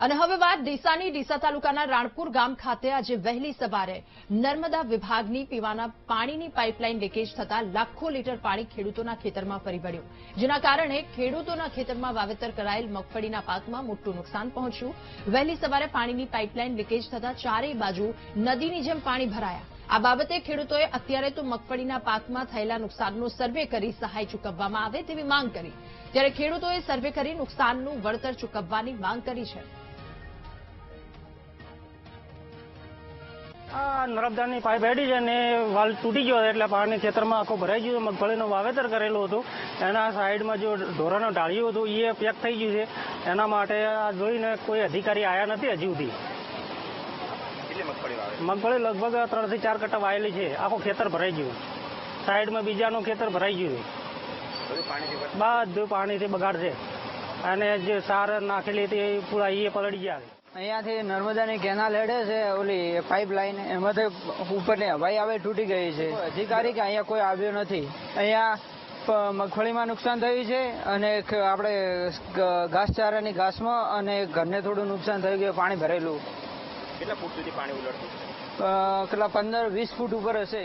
અને હવે વાત ડીસાની. ડીસા તાલુકાના રાણપુર ગામ ખાતે આજે વહેલી સવારે નર્મદા વિભાગની પીવાના પાણીની પાઇપલાઇન લીકેજ થતા લાખો લીટર પાણી ખેડૂતોના ખેતરમાં ફરી વળ્યું. જેના કારણે ખેડૂતોના ખેતરમાં વાવેતર કરાયેલ મગફળીના પાકમાં મોટું નુકસાન પહોંચ્યું. વહેલી સવારે પાણીની પાઇપલાઇન લીકેજ થતા ચારેય બાજુ નદીની જેમ પાણી ભરાયા. આ બાબતે ખેડૂતોએ અત્યારે તો મગફળીના પાકમાં થયેલા નુકસાનનો સર્વે કરી સહાય ચૂકવવામાં આવે તેવી માંગ કરી. ત્યારે ખેડૂતોએ સર્વે કરી નુકસાનનું વળતર ચૂકવવાની માંગ કરી છે. આ નર્મદાની પાઇપ હેડી છે ને વાલ તૂટી ગયો એટલે પાણી ખેતરમાં આખો ભરાઈ ગયું મગફળીનું વાવેતર કરેલું હતું. એના સાઈડમાં જો ઢોરાનું ઢાળ્યું હતું એ પેક થઈ ગયું છે. એના માટે આ જોઈને કોઈ અધિકારી આવ્યા નથી હજી સુધી. મગફળી લગભગ ત્રણથી ચાર કટ્ટા વાયેલી છે. આખું ખેતર ભરાઈ ગયું. સાઈડમાં બીજાનું ખેતર ભરાઈ ગયું બધું પાણીથી બગાડ છે. અને જે સાર નાખેલી હતી એ પૂરા એ પલળી ગયા અહીંયાથી નર્મદાની કેનાલ હેડે છે ઓલી પાઇપ લાઈન એમાંથી ઉપરની હવાઈ આવે તૂટી ગઈ છે. અધિકારી કે અહીંયા કોઈ આવ્યો નથી. અહીંયા મગફળીમાં નુકસાન થયું છે અને આપણે ઘાસચારાની ઘાસમાં અને ઘરને થોડું નુકસાન થયું ગયું પાણી ભરેલું. કેટલા ફૂટ સુધી પાણી ઉલટતું કેટલા પંદર વીસ ફૂટ ઉપર હશે.